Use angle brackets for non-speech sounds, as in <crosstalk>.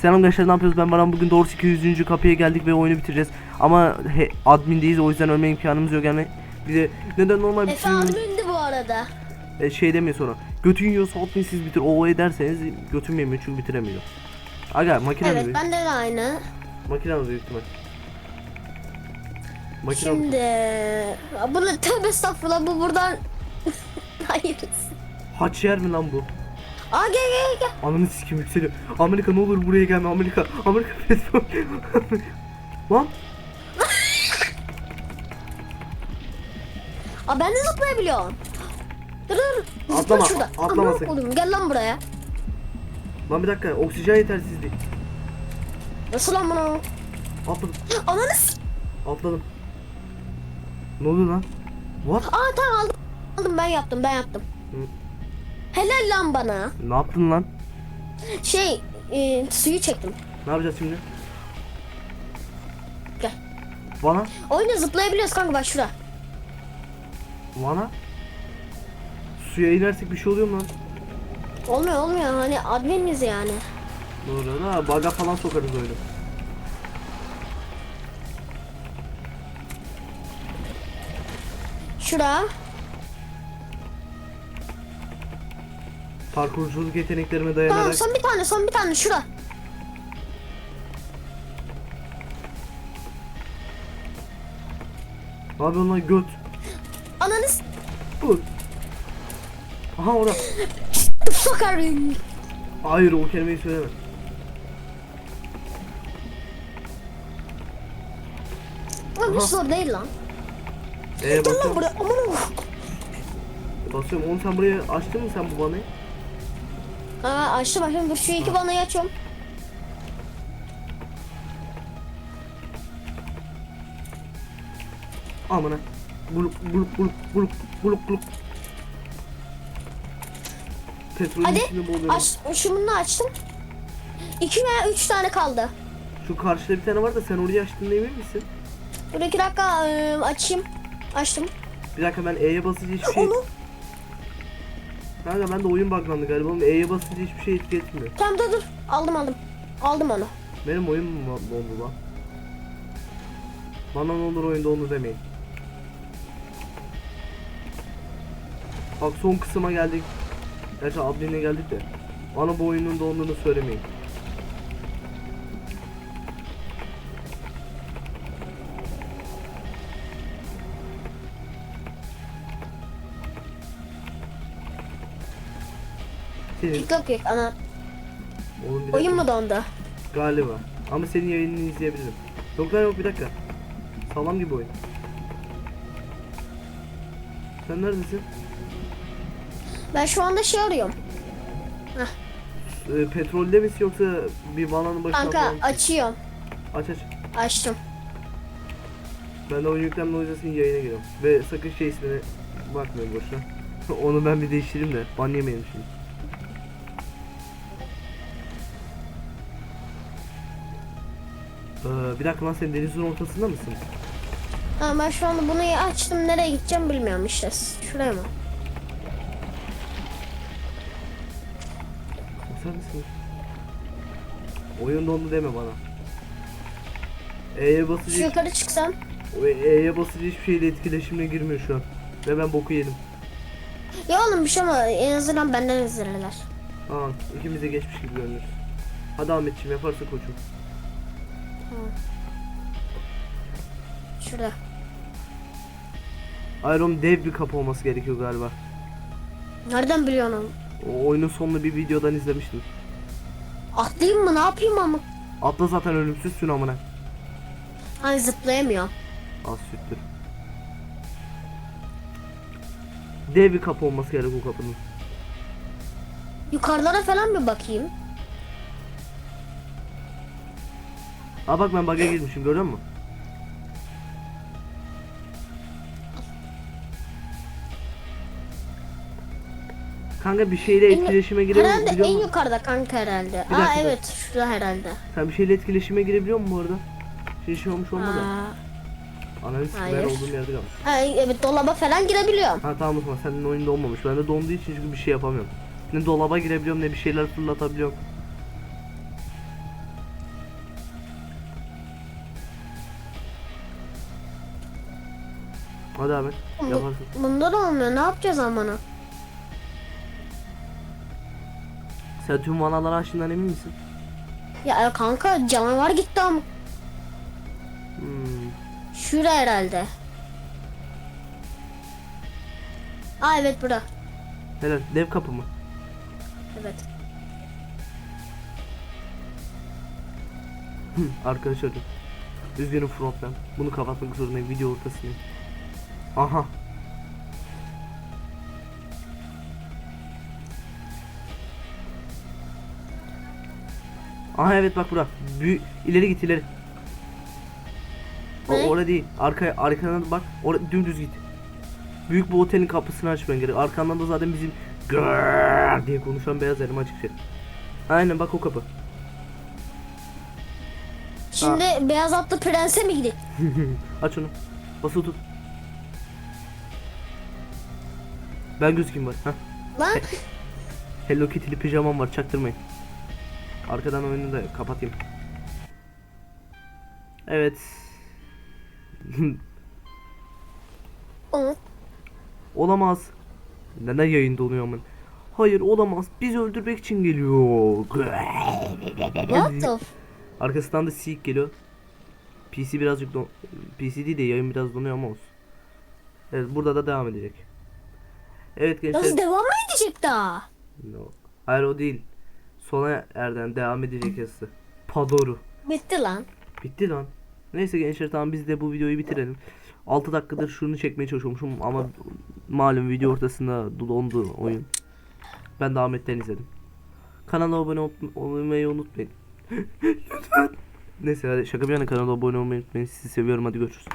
Selam gençler ne yapıyoruz? Ben Baran bugün doğrusu 200. kapıya geldik ve oyunu bitireceğiz. Ama he, admindeyiz o yüzden ölme imkanımız yok yani. Bize neden normal bir Efe admindi bu arada. e, şey demiyor sonra. Götün yiyorsa adminsiz bitir o ederseniz götüm yemiyor çünkü bitiremiyor. Aga makine Evet bende de aynı. Makine mi büyük ihtimal? Makine? Şimdi bunu tövbe estağfurullah bu buradan <laughs> Hayır. Haç yer mi lan bu? Aa gel gel gel. Ananı sikim yükseliyor. Amerika ne olur buraya gelme Amerika. Amerika petrol. <laughs> lan Aa ben de zıplayabiliyorum. Dur dur. Zıpla Atlama, şurada. atlama Aman sakın. oğlum gel lan buraya. lan bir dakika oksijen yetersizliği. Nasıl lan bunu? Atladım. Ananı s- Atladım. Ne oluyor lan? What? Aa tamam aldım. Aldım ben yaptım ben yaptım. Hı. Helal lan bana. Ne yaptın lan? Şey e, suyu çektim. Ne yapacağız şimdi? Gel. Bana? Oyunda zıplayabiliyoruz kanka bak şurada. Bana? Suya inersek bir şey oluyor mu lan? Olmuyor olmuyor hani adminiz yani. Doğru ha baga falan sokarız oyunu. Şura. Parkurculuk yeteneklerime Tamam dayanarak son bir tane son bir tane şura. Yapıyorsun lan göt? Ananı s- Dur. Aha orada. sokarım. Hayır o kelimeyi söyleme. Lan hiç zor değil lan. Ee Gel lan buraya aman. Basıyorum. Oğlum sen burayı açtın mı sen bu vanayı? Aa açtım açtım dur şu iki vanayı açıyorum. Amına. Buluk buluk buluk buluk buluk buluk. Petrolün Hadi içinde boğuluyorum. aç şunu açtım. İki veya üç tane kaldı. Şu karşıda bir tane var da sen orayı açtığında emin misin? Dur iki dakika e, açayım. Açtım. Bir dakika ben E'ye basınca hiçbir şey... Onu. Kanka ben de oyun buglandı galiba ama E'ye basınca hiçbir şey etki etmiyor. Tamam dur dur. Aldım aldım. Aldım onu. Benim oyun mu dondu lan? Bana ne olur oyunda onu demeyin. Bak son kısma geldik. Gerçi admin'e geldik de. Bana bu oyunun donduğunu söylemeyin. Senin Yok yok ana. oğlum bir Oyun dakika. mu dondu? Galiba. Ama senin yayınını izleyebilirim. Yok lan yok bir dakika. Sağlam gibi oyun. Sen neredesin? Ben şu anda şey arıyorum. Ee, petrolde misin yoksa bir bananın başına Kanka falan açıyorum. Aç aç. Açtım. Ben de oyun yüklenme senin yayına giriyorum. Ve sakın şey ismine bakmayın boşuna. <laughs> Onu ben bir değiştireyim de ban yemeyelim şimdi. Ee, bir dakika lan sen denizin ortasında mısın? Ha, ben şu anda bunu açtım. Nereye gideceğim bilmiyorum işte. Şuraya mı? Basar mısın? Oyun dondu deme bana. E'ye Şu basınca yukarı çıksam. E'ye basınca hiçbir şeyle etkileşimine girmiyor şu an. Ve ben boku yedim. Ya oğlum bir şey ama en azından benden izlerler. Aa ikimiz de geçmiş gibi görünür. Hadi Ahmetciğim yaparsın koçum. Şurada. Iron dev bir kapı olması gerekiyor galiba. Nereden biliyorsun? O oyunun sonunu bir videodan izlemiştim. Atlayayım mı ne yapayım ama? Atla zaten ölümsüzsün amına. Hani zıplayamıyorum. Az süttür. Dev bir kapı olması gerek o kapının. Yukarılara falan bir bakayım. Aa bak ben bug'a girmişim görüyor musun? Kanka bir şeyle En- etkileşime girebiliyor Herhalde en musun? yukarıda kanka herhalde. Bir Aa dakika. evet şurada herhalde. Sen bir şeyle etkileşime girebiliyor musun bu arada? Şey şey olmuş olmadı. Analiz hayır. olduğum yerde kalmış. ha, evet dolaba falan girebiliyorum. Ha tamam o zaman senin oyunda olmamış. Ben de donduğu için çünkü bir şey yapamıyorum. Ne dolaba girebiliyorum ne bir şeyler fırlatabiliyorum. Hadi Ahmet. Yaparsın. Bunda da olmuyor. Ne yapacağız amına? Sen tüm vanaları açtığından emin misin? Ya kanka canavar gitti ama. Hmm. Şura herhalde. Aa evet bura. Helal. Dev kapı mı? Evet. Arkadaşlar. Üzgünüm frontman. Bunu kapatmak zorundayım. Video ortasındayım. Aha. Aha evet bak bura. Büyü ileri git ileri. O, orada değil. Arkaya arkana bak. Orada dümdüz git. Büyük bu otelin kapısını açman gerek. Arkandan da zaten bizim Gırrrr diye konuşan beyaz elma çıkacak. Aynen bak o kapı. Şimdi beyaz atlı prense mi gidelim? <laughs> Aç onu. Basılı tut. Ben gözükeyim bari. Heh. Lan Hello Kitty'li pijamam var çaktırmayın. Arkadan oyunu da kapatayım. Evet. <laughs> Hı. olamaz. Neden yayında oluyor aman? Hayır olamaz. Bizi öldürmek için geliyor. What the Arkasından da Seek geliyor. PC birazcık don PC değil de yayın biraz donuyor ama olsun. Evet burada da devam edecek. Evet gençler. Nasıl devam mı edecek daha? No. Hayır o değil. Sona erden devam edecek yazısı. Padoru. Bitti lan. Bitti lan. Neyse gençler tamam biz de bu videoyu bitirelim. 6 dakikadır şunu çekmeye çalışıyormuşum ama malum video ortasında dondu oyun. Ben de Ahmet'ten izledim. Kanala abone ol- olmayı unutmayın. <laughs> Lütfen. Neyse hadi şaka bir yana kanala abone olmayı unutmayın. Sizi seviyorum hadi görüşürüz.